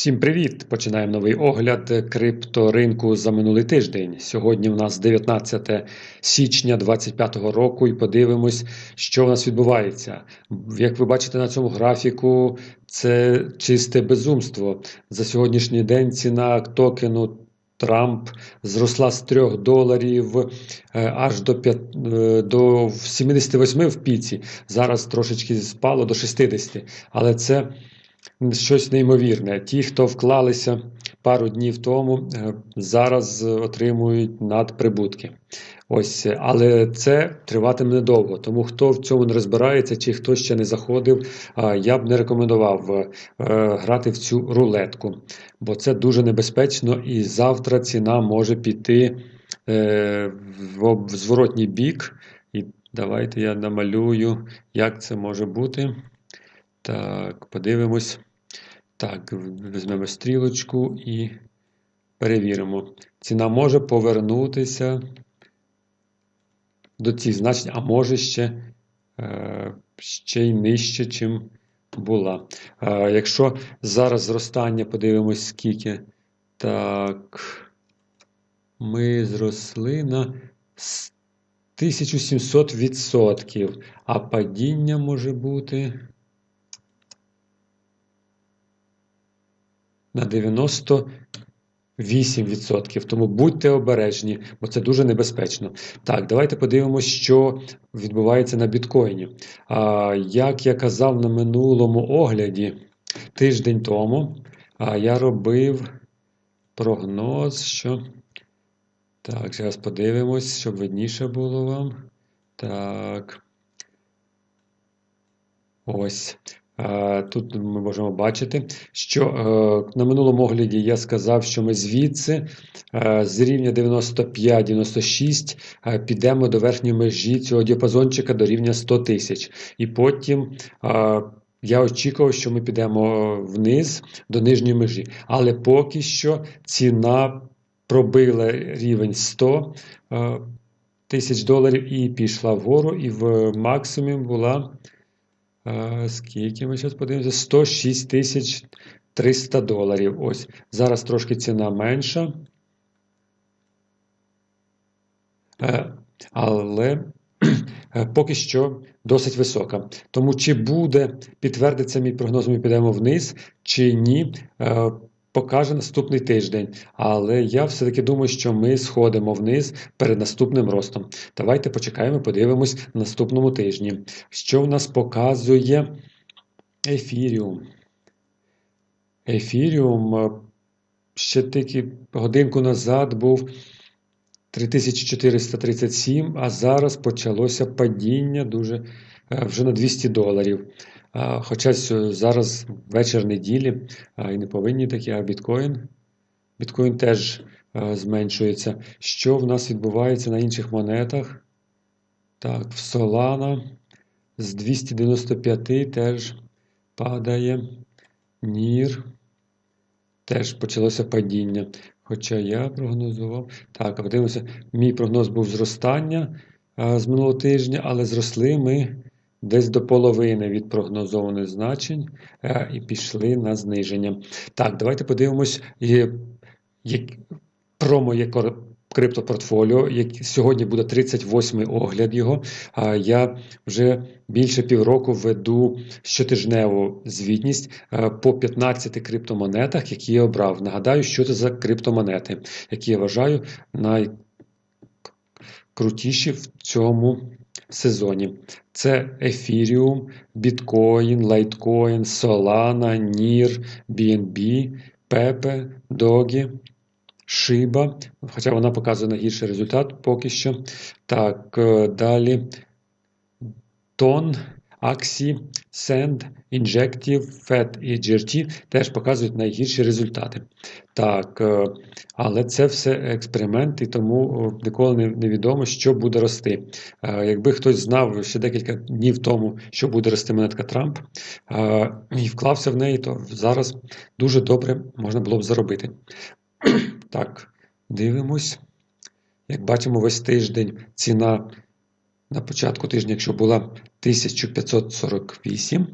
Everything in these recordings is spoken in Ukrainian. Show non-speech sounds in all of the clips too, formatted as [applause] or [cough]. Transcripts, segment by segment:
Всім привіт! Починаємо новий огляд крипторинку за минулий тиждень. Сьогодні у нас 19 січня 2025 року, і подивимось, що у нас відбувається. Як ви бачите на цьому графіку, це чисте безумство. За сьогоднішній день ціна токену Трамп зросла з 3 доларів е, аж до 5, е, до 78 в піці. Зараз трошечки спало до 60, але це щось неймовірне. Ті, хто вклалися пару днів тому, е, зараз отримують надприбутки. Ось, але це триватиме недовго. Тому хто в цьому не розбирається, чи хто ще не заходив, я б не рекомендував е, грати в цю рулетку, бо це дуже небезпечно, і завтра ціна може піти е, в зворотній бік. І давайте я намалюю, як це може бути. Так, подивимось. Так, візьмемо стрілочку і перевіримо. Ціна може повернутися до цих значень, а може ще е, ще й нижче, чим була. Е, якщо зараз зростання, подивимось, скільки. Так, ми зросли на 1700%, а падіння може бути. На 98%. Тому будьте обережні, бо це дуже небезпечно. Так, давайте подивимося, що відбувається на біткоїні. А, Як я казав на минулому огляді, тиждень тому, а, я робив прогноз, що. Так, зараз подивимось, щоб видніше було вам. Так. Ось. Тут ми можемо бачити, що е, на минулому огляді я сказав, що ми звідси е, з рівня 95-96 е, підемо до верхньої межі цього діапазончика до рівня 100 тисяч. І потім я очікував, що ми підемо вниз до нижньої межі. Але поки що ціна пробила рівень 100 тисяч доларів і пішла вгору, і в максимум була. Скільки ми зараз подивимося? 106 тисяч 300 доларів. Ось. Зараз трошки ціна менша. Е, але е, поки що досить висока. Тому чи буде підтвердиться мій прогноз, ми підемо вниз, чи ні. Покаже наступний тиждень. Але я все-таки думаю, що ми сходимо вниз перед наступним ростом. Давайте почекаємо, подивимось на наступному тижні. Що в нас показує ефіріум? Ефіріум е, ще тільки годинку назад був 3437, а зараз почалося падіння дуже вже на 200 доларів. Хоча зараз вечір неділі і не повинні такі, а біткоін. Біткоін теж зменшується. Що в нас відбувається на інших монетах? Так, в Solana з 295 теж падає. Нір. Теж почалося падіння. Хоча я прогнозував. Так, подивимося, мій прогноз був зростання з минулого тижня, але зросли ми десь до половини від прогнозованих значень е, і пішли на зниження. Так, давайте подивимось про моє криптопортфоліо. Сьогодні буде 38-й огляд його. Я вже більше півроку веду щотижневу звітність е, по 15 криптомонетах, які я обрав. Нагадаю, що це за криптомонети, які я вважаю найкрутіші в цьому сезоні. Це Ethereum, Bitcoin, Litecoin, Solana, NIR, BNB, Pepe, Doge, Shiba, хоча вона показує найгірший результат поки що. Так, е, далі Ton, Axie, Send, Injective, FET і GRT теж показують найгірші результати. Так, е, Але це все експеримент, і тому ніколи невідомо, що буде рости. Е, якби хтось знав ще декілька днів тому, що буде рости монетка Трамп, е, і вклався в неї, то зараз дуже добре можна було б заробити. [clears throat] Так, дивимось. Як бачимо, весь тиждень ціна на початку тижня, якщо була 1548,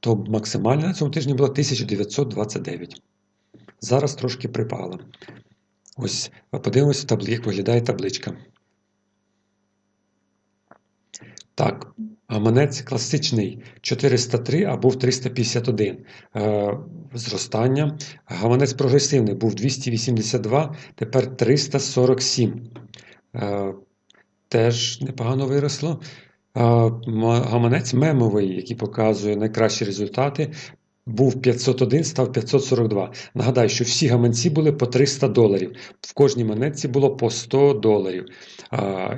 то максимальна на цьому тижні була 1929. Зараз трошки припала. Ось подивимося, табли- як виглядає табличка. Так, гаманець класичний 403, а був 351. Е, зростання. Гаманець прогресивний був 282, тепер 347. Е, теж непогано виросло. Гаманець мемовий, який показує найкращі результати, був 501, став 542. Нагадаю, що всі гаманці були по 300 доларів. В кожній монетці було по 100 доларів.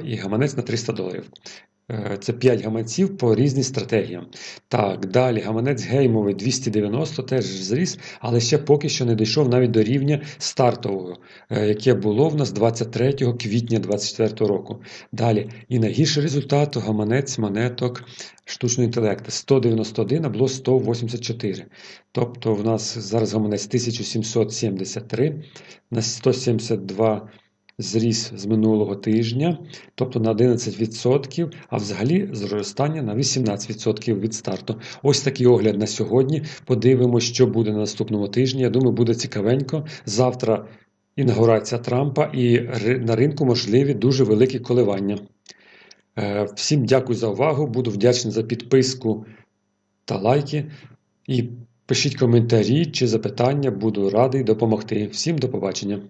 І гаманець на 300 доларів. Е, Це 5 гаманців по різним стратегіям. Так, далі гаманець геймовий 290 теж зріс, але ще поки що не дійшов навіть до рівня стартового, е, яке було в нас 23 квітня 2024 року. Далі, і найгірший результат гаманець монеток штучного інтелекту 191 або 184. Тобто в нас зараз гаманець 1773 на 172 зріс з минулого тижня, тобто на 11%, а взагалі зростання на 18% від старту. Ось такий огляд на сьогодні. Подивимося, що буде на наступному тижні. Я думаю, буде цікавенько. Завтра інаугурація Трампа і на ринку можливі дуже великі коливання. Е, Всім дякую за увагу. Буду вдячний за підписку та лайки. І пишіть коментарі чи запитання, буду радий допомогти. Всім до побачення.